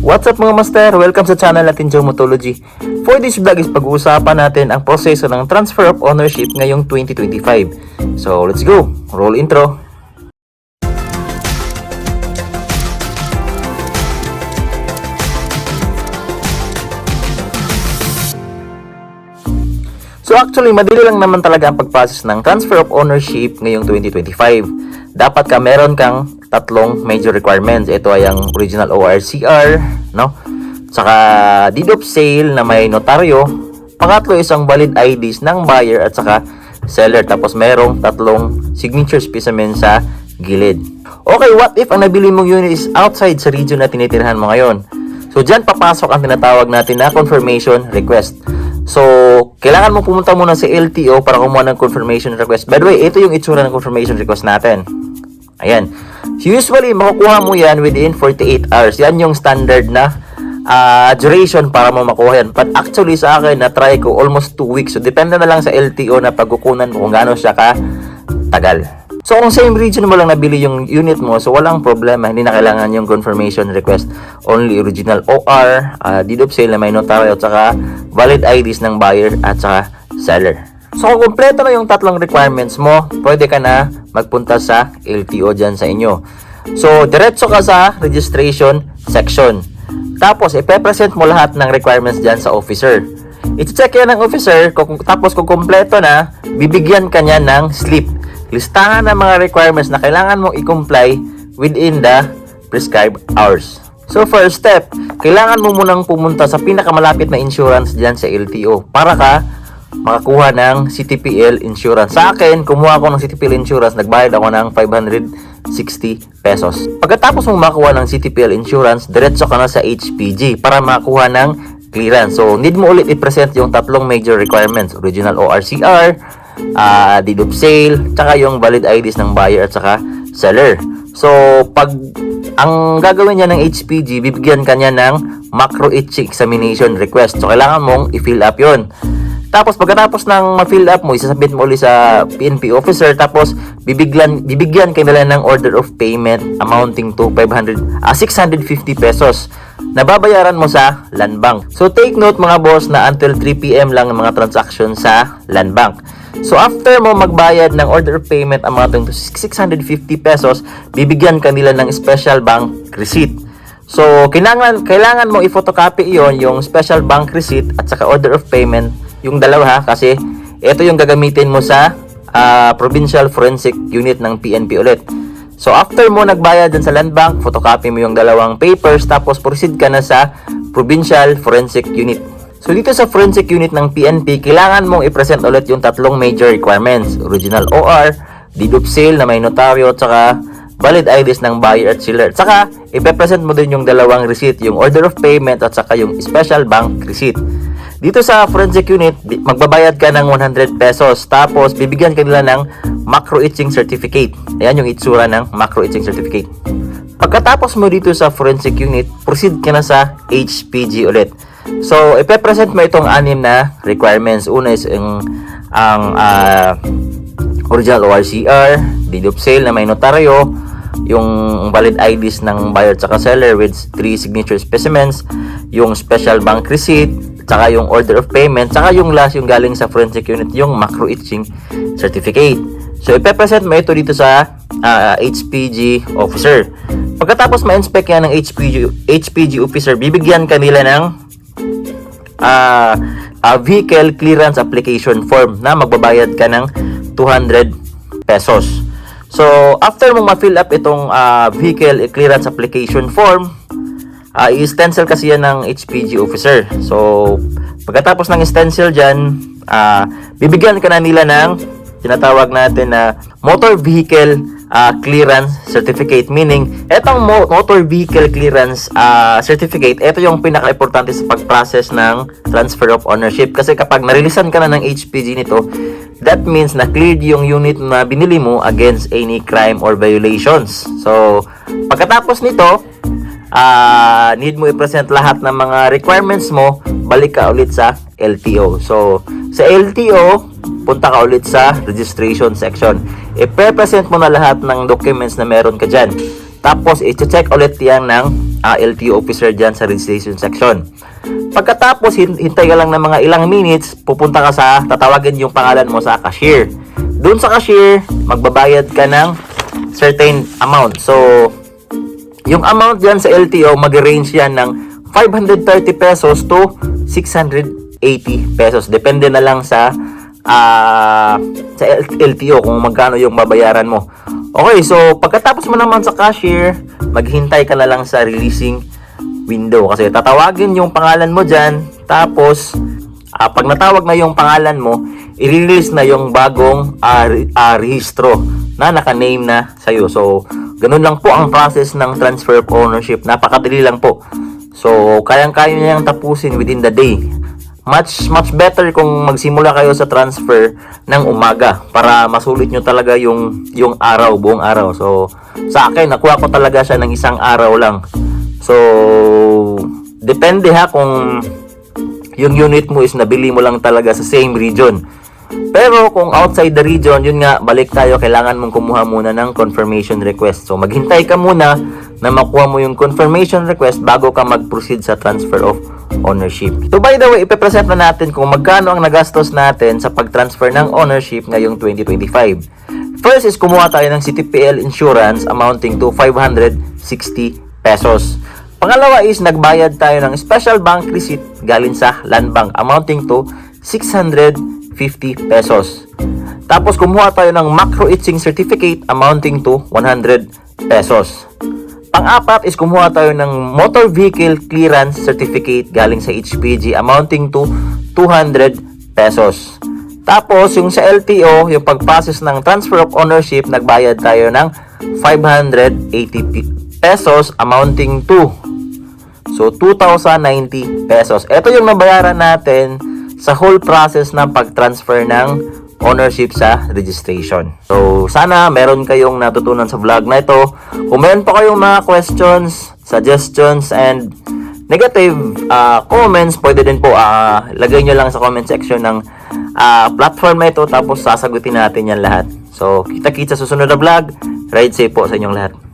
What's up mga master? Welcome sa channel natin Geomotology. For this vlog is pag-uusapan natin ang proseso ng transfer of ownership ngayong 2025. So let's go! Roll intro! So actually, madali lang naman talaga ang pag-process ng transfer of ownership ngayong 2025. Dapat ka meron kang tatlong major requirements. Ito ay ang original ORCR, no? Saka deed of sale na may notaryo. Pangatlo is ang valid IDs ng buyer at saka seller. Tapos merong tatlong signature specimen sa gilid. Okay, what if ang nabili mong unit is outside sa region na tinitirhan mo ngayon? So, dyan papasok ang tinatawag natin na confirmation request. So, kailangan mo pumunta muna sa LTO para kumuha ng confirmation request. By the way, ito yung itsura ng confirmation request natin. Ayan. Usually, makukuha mo yan within 48 hours. Yan yung standard na ah, duration para mo makuha yan. But actually, sa akin, na-try ko almost 2 weeks. So, depende na lang sa LTO na pagkukunan mo kung gaano siya ka tagal. So, kung same region mo lang nabili yung unit mo, so walang problema. Hindi na kailangan yung confirmation request. Only original OR, uh, deed of sale na may notaryo, at saka valid IDs ng buyer at saka seller. So, kung kumpleto na yung tatlong requirements mo, pwede ka na magpunta sa LTO dyan sa inyo. So, diretso ka sa registration section. Tapos, ipe-present mo lahat ng requirements dyan sa officer. I-check yan ng officer, kung, tapos kung kumpleto na, bibigyan ka niya ng slip. Listahan ng mga requirements na kailangan mong i-comply within the prescribed hours. So first step, kailangan mo munang pumunta sa pinakamalapit na insurance dyan sa LTO para ka makakuha ng CTPL insurance. Sa akin, kumuha ako ng CTPL insurance, nagbayad ako ng 560 pesos. Pagkatapos mong makuha ng CTPL insurance, diretso ka na sa HPG para makakuha ng clearance. So, need mo ulit i-present yung tatlong major requirements. Original ORCR, uh, deed of sale, tsaka yung valid IDs ng buyer at saka seller. So, pag ang gagawin niya ng HPG, bibigyan ka niya ng macro itching examination request. So, kailangan mong i-fill up yon. Tapos pagkatapos ng ma-fill up mo, isasabit mo ulit sa PNP officer tapos bibigyan bibigyan kayo nila ng order of payment amounting to 500 ah, 650 pesos na babayaran mo sa Land Bank. So take note mga boss na until 3 PM lang ang mga transaction sa Land Bank. So after mo magbayad ng order of payment amounting to 650 pesos, bibigyan ka nila ng special bank receipt. So kailangan kailangan mo i-photocopy iyon yung special bank receipt at saka order of payment yung dalawa ha kasi ito yung gagamitin mo sa ah, provincial forensic unit ng PNP ulit. So after mo nagbayad dun sa land bank, photocopy mo yung dalawang papers tapos proceed ka na sa provincial forensic unit. So dito sa forensic unit ng PNP, kailangan mong i-present ulit yung tatlong major requirements. Original OR, deed of sale na may notaryo, at saka valid IDs ng buyer at seller. At saka, ipe-present mo din yung dalawang receipt, yung order of payment at saka yung special bank receipt. Dito sa forensic unit, magbabayad ka ng 100 pesos. Tapos, bibigyan ka nila ng macro itching certificate. Ayan yung itsura ng macro itching certificate. Pagkatapos mo dito sa forensic unit, proceed ka na sa HPG ulit. So, ipe-present mo itong anim na requirements. Una is ang, ang ah, original ORCR, deed of sale na may notaryo, yung valid IDs ng buyer at seller with three signature specimens, yung special bank receipt, tsaka yung order of payment, tsaka yung last yung galing sa forensic unit, yung macro itching certificate. So, ipepresent mo ito dito sa ah, HPG officer. Pagkatapos ma-inspect yan ng HPG, HPG officer, bibigyan kanila ng ah ah, vehicle clearance application form na magbabayad ka ng 200 pesos. So, after mong ma-fill up itong ah, vehicle clearance application form, ah i-stencil kasi yan ng HPG officer. So, pagkatapos ng stencil dyan, ah, bibigyan ka na nila ng tinatawag natin na motor vehicle ah, clearance certificate. Meaning etong mo- motor vehicle clearance ah, certificate ito yung pinaka-importante sa pag-process ng transfer of ownership. Kasi kapag narilisan ka na ng HPG nito that means na cleared yung unit na binili mo against any crime or violations. So pagkatapos nito ah need mo i-present lahat ng mga requirements mo, balik ka ulit sa LTO. So, sa LTO, punta ka ulit sa registration section. I-present mo na lahat ng documents na meron ka dyan. Tapos, i-check ulit yan ng ah, LTO officer dyan sa registration section. Pagkatapos, hin- hintay ka lang ng mga ilang minutes, pupunta ka sa, tatawagin yung pangalan mo sa cashier. Doon sa cashier, magbabayad ka ng certain amount. So, yung amount dyan sa LTO, mag-range yan ng 530 pesos to 680 pesos. Depende na lang sa ah, sa LTO kung magkano yung babayaran mo. Okay, so pagkatapos mo naman sa cashier, maghintay ka na lang sa releasing window kasi tatawagin yung pangalan mo dyan tapos ah, pag natawag na yung pangalan mo i-release na yung bagong re- ah, rehistro na naka-name na sa'yo so ganun lang po ang process ng transfer of ownership. Napakadali lang po. So kayang-kaya niyang tapusin within the day. Much much better kung magsimula kayo sa transfer ng umaga para masulit nyo talaga yung yung araw buong araw. So sa akin nakuha ko talaga siya ng isang araw lang. So depende ha kung yung unit mo is nabili mo lang talaga sa same region pero kung outside the region, yun nga, balik tayo, kailangan mong kumuha muna ng confirmation request. So, maghintay ka muna na makuha mo yung confirmation request bago ka mag-proceed sa transfer of ownership. So, by the way, ipipresent na natin kung magkano ang nagastos natin sa pag-transfer ng ownership ngayong 2025. First is kumuha tayo ng CTPL insurance amounting to 560 pesos. Pangalawa is nagbayad tayo ng special bank receipt galing sa Land Bank amounting to 650 pesos. Tapos kumuha tayo ng macro itching certificate amounting to 100 pesos. Pang-apat is kumuha tayo ng motor vehicle clearance certificate galing sa HPG amounting to 200 pesos. Tapos yung sa LTO, yung pag-process ng transfer of ownership, nagbayad tayo ng 580 pi- pesos amounting to So, 2,090 pesos. Ito yung nabayaran natin sa whole process ng pag-transfer ng ownership sa registration. So, sana meron kayong natutunan sa vlog na ito. Kung meron pa kayong mga questions, suggestions, and negative ah, comments, pwede din po ah, lagay nyo lang sa comment section ng ah, platform na ito tapos sasagutin natin yan lahat. So, kita-kita sa susunod na vlog. Ride safe po sa inyong lahat.